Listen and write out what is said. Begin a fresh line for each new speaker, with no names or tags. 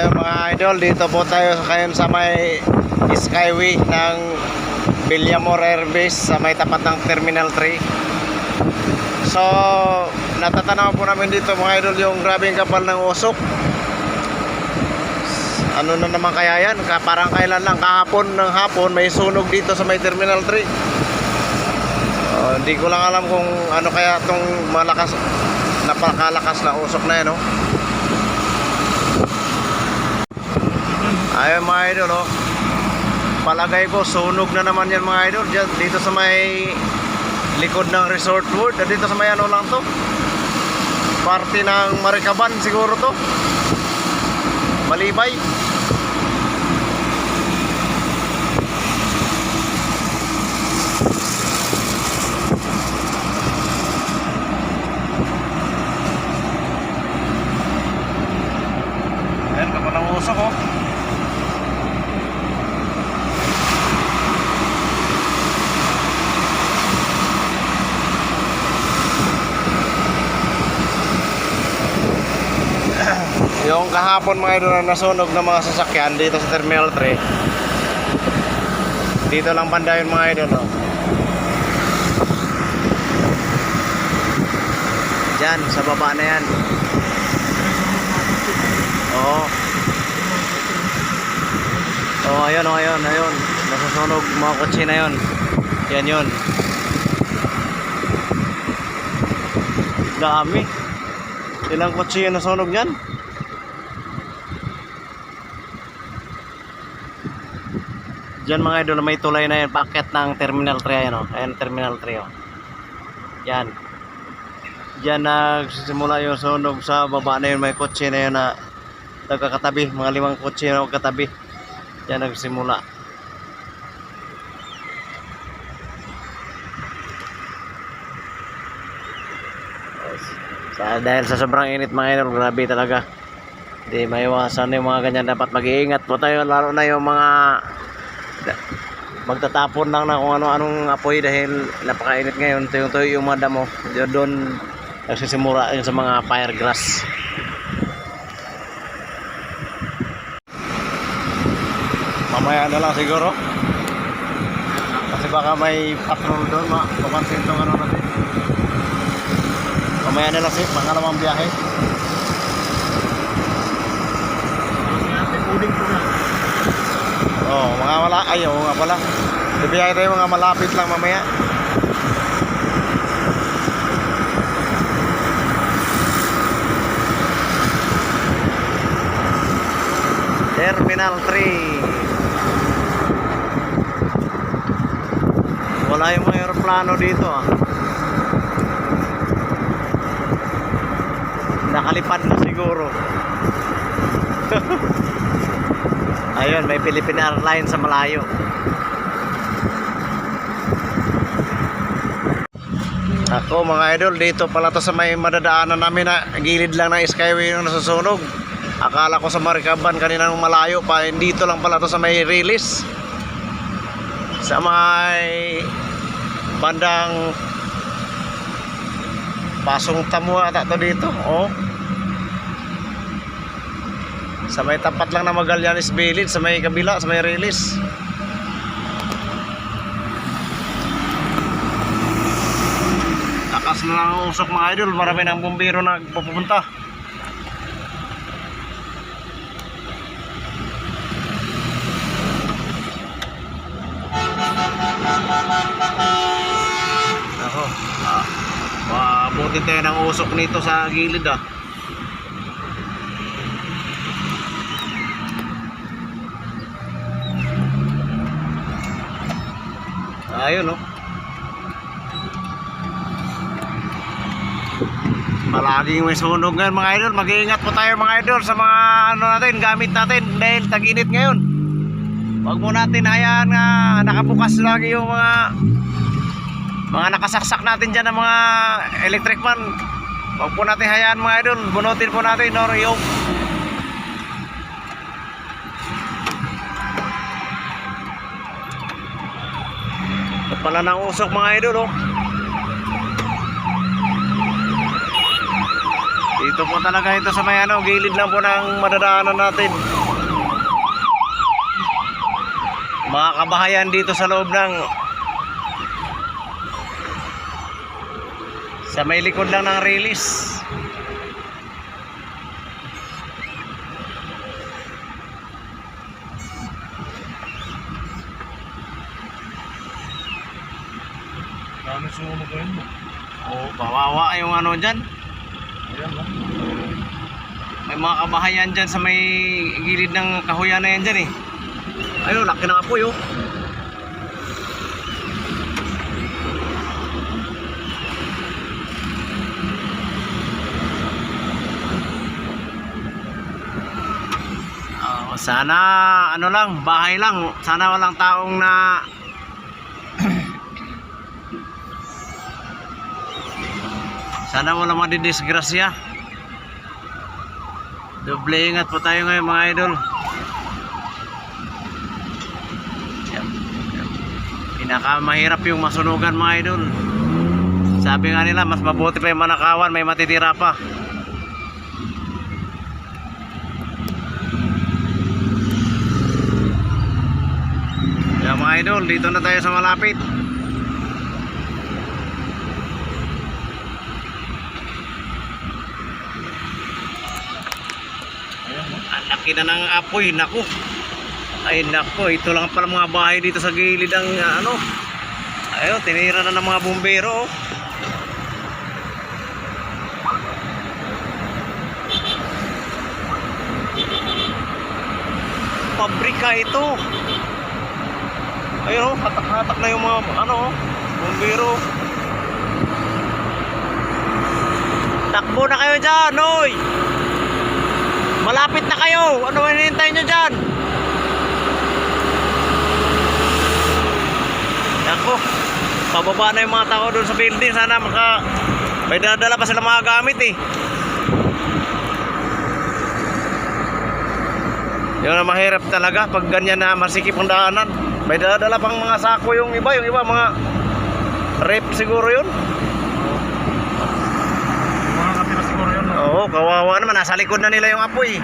Ayun mga idol, dito po tayo ngayon sa may Skyway ng Villamor Air Base sa may tapat ng Terminal 3. So, natatanaw po namin dito mga idol yung grabing kapal ng usok. Ano na naman kaya yan? Parang kailan lang kahapon ng hapon may sunog dito sa may Terminal 3. Oh, hindi ko lang alam kung ano kaya tong malakas napakalakas na usok na yan, no? Ayun mga idol, oh. Palagay ko, sunog na naman yan mga idol. Diyan, dito sa may likod ng Resort. Ah, Dito sa may ano lang to. Party ng Marikaban siguro to. Malibay. Ayan, kapal ng usok oh. Yung kahapon mga idol na nasunog ng mga sasakyan dito sa Terminal 3. Dito lang banda yun mga idol. Oh. Diyan, sa baba na yan. Oo. Oh, ayun, oh, ayun, ayun. Nasusunog mga kotse na yun. Yan yun. Dami. Ilang kotse yung nasunog yan? Diyan mga idol, may tulay na yan. Paket ng Terminal 3 ayan o. Ayan, Terminal 3 o. Yan. Diyan nagsisimula yung sunog sa baba na yun. May kotse na yun na nagkakatabi. Mga limang kotse na magkatabi. Diyan nagsimula. Sa, dahil sa sobrang init mga idol, grabe talaga. Hindi maiwasan yung mga ganyan. Dapat mag-iingat po tayo. Lalo na yung mga magtatapon lang na kung ano-anong apoy dahil napakainit ngayon. Tuyong-tuyo yung mga damo. Doon, nagsisimura yun sa mga fire grass. Mamaya na lang siguro. Kasi baka may patrol doon, ma papansin itong ano natin. Mamaya na lang si pangalawang biyahe. Oh, mga wala ayaw nga pala. Bibiyay tayo mga malapit lang mamaya. Terminal 3. Wala yung mga aeroplano dito ah. Nakalipad na siguro. Ayun, may Philippine Airlines sa malayo. Ako mga idol, dito pala to sa may madadaanan namin na gilid lang ng skyway yung nasusunog. Akala ko sa Marikaban kanina nung malayo pa, dito lang pala to sa may release. Sa may bandang Pasong Tamo ata to dito, oh. Sa may tapat lang na Magallanes Village, sa may kabila, sa may release. Takas na ang usok mga idol, marami ng bumbiro na pupunta. Ako, ah, maabutin tayo ng usok nito sa gilid ah. Ayun, no? Palaging may sunog ngayon mga idol. Mag-iingat po tayo mga idol sa mga ano natin, gamit natin dahil tag-init ngayon. Huwag mo natin hayaan nga nakabukas lagi yung mga mga nakasaksak natin dyan ng mga electric fan. Huwag po natin hayaan mga idol. Bunutin po natin no, yung pala ng usok mga idol oh. dito po talaga ito sa may ano gilid lang po ng madadaanan natin mga kabahayan dito sa loob ng sa may likod lang ng release
Sumunog ngayon mo.
oh, kawawa yung ano dyan
Ayan ba?
may mga kabahayan dyan sa may gilid ng kahuyan na yan dyan eh ayun laki ng apoy oh Oh, sana ano lang, bahay lang. Sana walang taong na Sana walang madidisgrasya. Doble ingat po tayo ngayon mga idol. Pinakamahirap yung masunugan mga idol. Sabi nga nila, mas mabuti pa yung manakawan, may matitira pa. Yan mga idol, dito na tayo sa malapit.
Ayan mo.
Ang laki na ng apoy, naku. Ay naku, ito lang pala mga bahay dito sa gilid ang uh, ano. Ayun, tinira na ng mga bumbero. oh. Pabrika ito. Ayun, hatak-hatak na yung mga ano, oh, bumbero. Takbo na kayo dyan, oy! Malapit na kayo. Ano hinihintay nyo dyan? Ako, pababa na yung mga tao doon sa building. Sana maka... May dala pa sila mga gamit eh. Yun na mahirap talaga pag ganyan na masikip ang daanan. May dala pang mga sako yung iba. Yung iba mga rep siguro yun.
Yung mga katira siguro yun. no?
Oo, kawawa naman. Nasa likod na nila yung apoy.